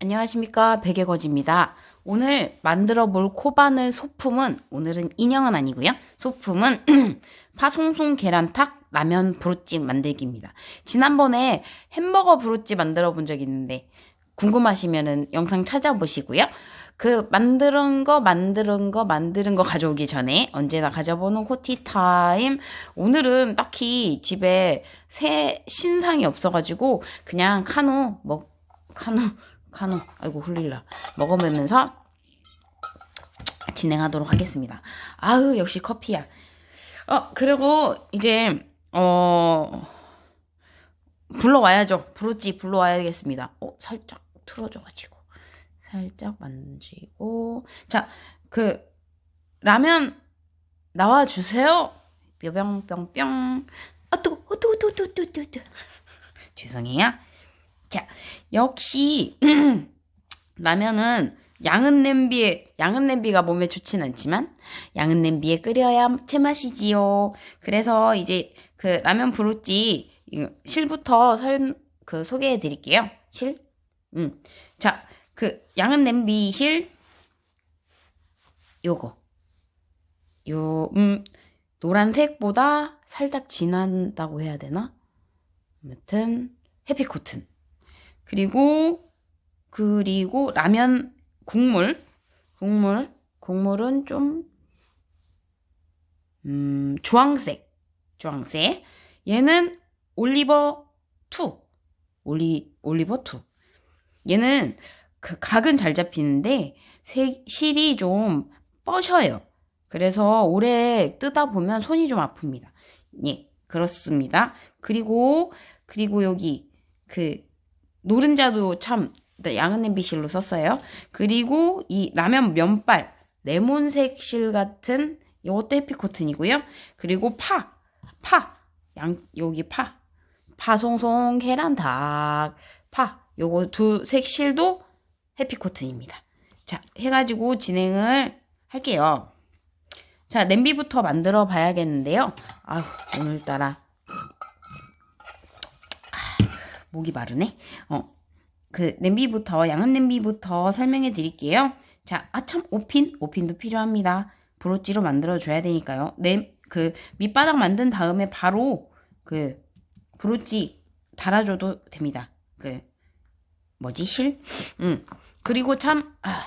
안녕하십니까 백예거지입니다. 오늘 만들어 볼 코바늘 소품은 오늘은 인형은 아니고요. 소품은 파송송 계란탁 라면 브로찌 만들기입니다. 지난번에 햄버거 브로찌 만들어 본적 있는데 궁금하시면은 영상 찾아보시고요. 그 만드는 거 만드는 거 만드는 거 가져오기 전에 언제나 가져보는 코티 타임. 오늘은 딱히 집에 새 신상이 없어가지고 그냥 카누 먹 카누 카누 아이고 흘릴라 먹어보면서 진행하도록 하겠습니다. 아우 역시 커피야. 어 그리고 이제 어 불러와야죠. 브로치 불러와야겠습니다. 어 살짝 틀어져가지고 살짝 만지고 자 그 라면 나와 주세요. 뿅뿅뿅뿅. 아 뜨거, 어 뜨거, 뜨거, 뜨거, 뜨거, 뜨거. 죄송해요. 자, 역시 라면은 양은 냄비에 양은 냄비가 몸에 좋진 않지만 양은 냄비에 끓여야 제맛이지요. 그래서 이제 그 라면 이거 실부터 설 그 소개해 드릴게요. 실. 음. 자, 그 양은 냄비 실 요거. 요 음, 노란색보다 살짝 진한다고 해야 되나? 아무튼 해피코튼. 그리고 그리고 라면 국물 국물 국물은 좀 음, 주황색 주황색 얘는 올리버 2 올리 올리버 2 얘는 그 각은 잘 잡히는데 색 실이 좀 뻐셔요. 그래서 오래 뜨다 보면 손이 좀 아픕니다. 예, 그렇습니다. 그리고 그리고 여기 그 노른자도 참 양은 냄비 실로 썼어요. 그리고 이 라면 면발 레몬색 실 같은 이것도 해피코튼이고요. 그리고 파, 파, 양 여기 파, 파송송 계란 닭, 파 요거 두 색 실도 해피코튼입니다. 자, 해가지고 진행을 할게요. 자, 냄비부터 만들어 봐야겠는데요. 아유, 오늘따라 목이 마르네. 어, 그 냄비부터 양은 냄비부터 설명해 드릴게요. 자, 아참 5핀, 5핀도 필요합니다. 브로찌로 만들어 줘야 되니까요. 냄, 그 밑바닥 만든 다음에 바로 그 브로찌 달아줘도 됩니다. 그 뭐지 실? 음. 그리고 참 아,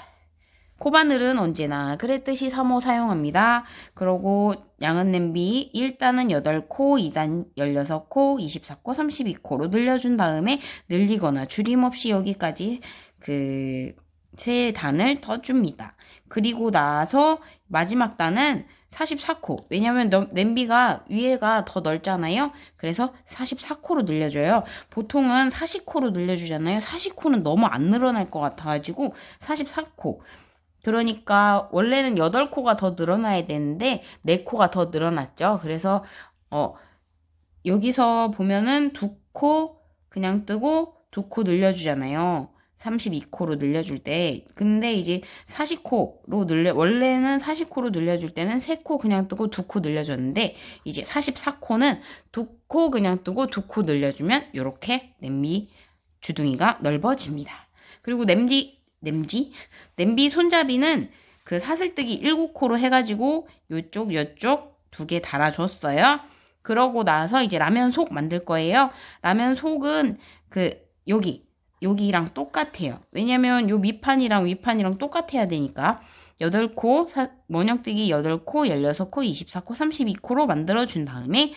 코바늘은 언제나 그랬듯이 3호 사용합니다. 그러고 양은 냄비 1단은 8코, 2단 16코, 24코, 32코로 늘려준 다음에 늘리거나 줄임 없이 여기까지 그 세 단을 더 줍니다. 그리고 나서 마지막 단은 44코. 왜냐면 냄비가 위에가 더 넓잖아요. 그래서 44코로 늘려줘요. 보통은 40코로 늘려주잖아요. 40코는 너무 안 늘어날 것 같아가지고 44코. 그러니까 원래는 8코가 더 늘어나야 되는데 4코가 더 늘어났죠. 그래서 어 여기서 보면은 2코 그냥 뜨고 2코 늘려주잖아요. 32코로 늘려줄 때 근데 이제 40코로 늘려 원래는 40코로 늘려줄 때는 3코 그냥 뜨고 2코 늘려줬는데 이제 44코는 2코 그냥 뜨고 2코 늘려주면 이렇게 냄비 주둥이가 넓어집니다. 그리고 냄비 냄비 냄비 손잡이는 그 사슬뜨기 7코로 해가지고 요쪽 요쪽 두 개 달아줬어요. 그러고 나서 이제 라면 속 만들 거예요. 라면 속은 그 여기 여기랑 똑같아요. 왜냐면 요 밑판이랑 윗판이랑 똑같아야 되니까 8코, 원형뜨기 8코, 16코, 24코, 32코로 만들어준 다음에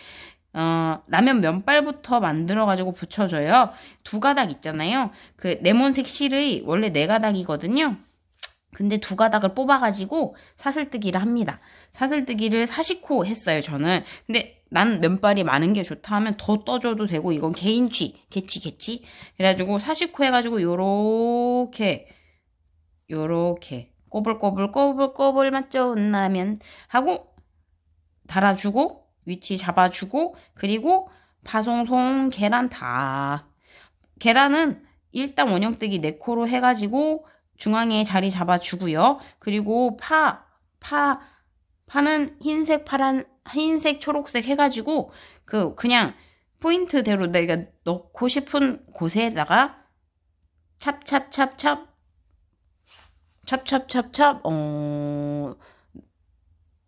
어, 라면 면발부터 만들어가지고 붙여줘요. 두 가닥 있잖아요. 그 레몬색 실의 원래 네 가닥이거든요. 근데 두 가닥을 뽑아가지고 사슬뜨기를 합니다. 사슬뜨기를 40코 했어요, 저는. 근데 난 면발이 많은 게 좋다 하면 더 떠줘도 되고, 이건 개인 취, 개치, 개치. 그래가지고 40코 해가지고, 요렇게, 요렇게, 꼬불꼬불, 꼬불꼬불 맛 좋은 라면 하고, 달아주고, 위치 잡아주고, 그리고 파송송 계란 다. 계란은 일단 원형뜨기 4코로 해가지고, 중앙에 자리 잡아주고요. 그리고 파, 파, 파는 흰색, 파란, 흰색, 초록색 해가지고 그 그냥 포인트대로 내가 넣고 싶은 곳에다가 찹찹찹찹 찹찹찹찹 어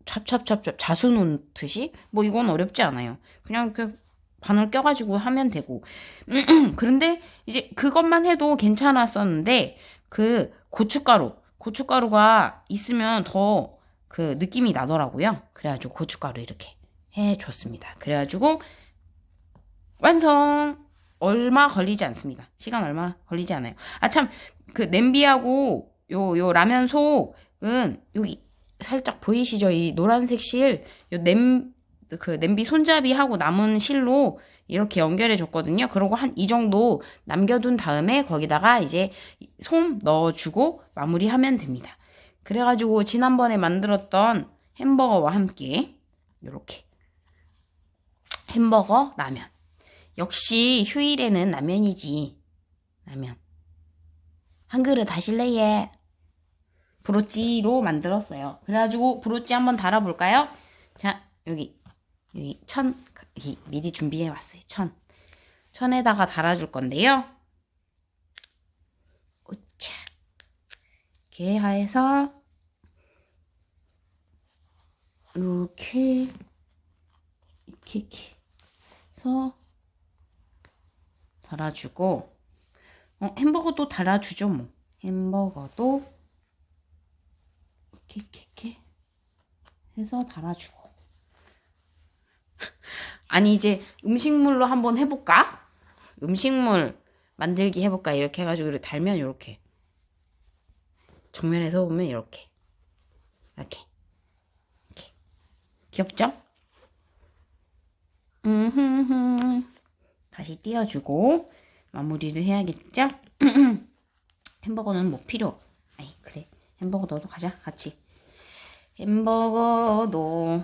찹찹찹찹 자수 놓듯이 뭐 이건 어렵지 않아요. 그냥 그 바늘 껴가지고 하면 되고 그런데 이제 그것만 해도 괜찮았었는데 그 고춧가루 고춧가루가 있으면 더 그 느낌이 나더라고요. 그래가지고 고춧가루 이렇게 해줬습니다. 그래가지고 완성! 얼마 걸리지 않습니다. 시간 얼마 걸리지 않아요. 아, 참, 그 냄비하고 요, 요 라면 속은 여기 살짝 보이시죠? 이 노란색 실, 요 냄, 그 냄비 손잡이하고 남은 실로 이렇게 연결해 줬거든요. 그러고 한 이 정도 남겨둔 다음에 거기다가 이제 솜 넣어주고 마무리하면 됩니다. 그래가지고 지난번에 만들었던 햄버거와 함께 이렇게 햄버거 라면. 역시 휴일에는 라면이지. 라면. 한 그릇 하실래 얘? 브로찌로 만들었어요. 그래가지고 브로찌 한번 달아볼까요? 자 여기 여기 천 이, 미리 준비해 왔어요. 천 천에다가 달아줄 건데요. 오차 이렇게 해서 이렇게 이렇게 이렇게 해서 달아주고 어, 햄버거도 달아주죠 뭐 햄버거도 이렇게 이렇게 해서 달아주고 아니 이제 음식물로 한번 해볼까? 음식물 만들기 해볼까? 이렇게 해가지고 이렇게 달면 이렇게 정면에서 보면 이렇게 이렇게 이렇게 귀엽죠? 음흠흠. 다시 띄워주고 마무리를 해야겠죠? 햄버거는 뭐 필요 햄버거 너도 가자. 같이. 햄버거도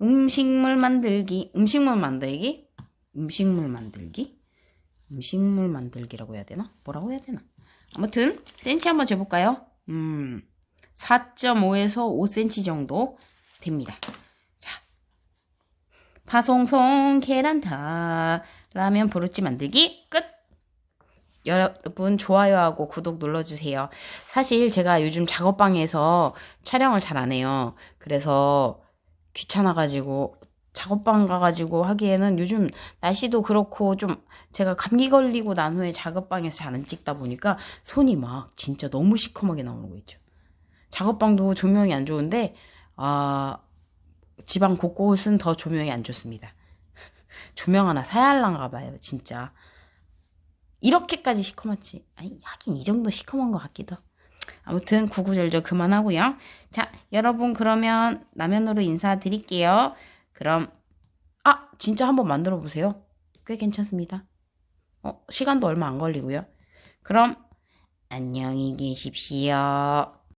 음식물 만들기. 음식물 만들기? 음식물 만들기? 음식물 만들기라고 해야 되나? 뭐라고 해야 되나? 아무튼 센치 한번 재볼까요? 음 4.5에서 5cm 정도 됩니다. 자 파송송 계란타 라면 브로치 만들기 끝 여러분 좋아요하고 구독 눌러주세요. 사실 제가 요즘 작업방에서 촬영을 잘 안 해요. 그래서 귀찮아가지고 작업방 가가지고 하기에는 요즘 날씨도 그렇고 좀 제가 감기 걸리고 난 후에 작업방에서 잘 안 찍다 보니까 손이 막 진짜 너무 시커멓게 나오는 거 있죠. 작업방도 조명이 안 좋은데 아 지방 곳곳은 더 조명이 안 좋습니다. 조명 하나 사야 할란가 봐요, 진짜. 이렇게까지 시커멓지. 아니, 하긴 이 정도 시커먼 것 같기도. 아무튼 구구절절 그만하고요. 자, 여러분 그러면 라면으로 인사드릴게요. 그럼 아, 진짜 한번 만들어 보세요. 꽤 괜찮습니다. 어, 시간도 얼마 안 걸리고요. 그럼 안녕히 계십시오.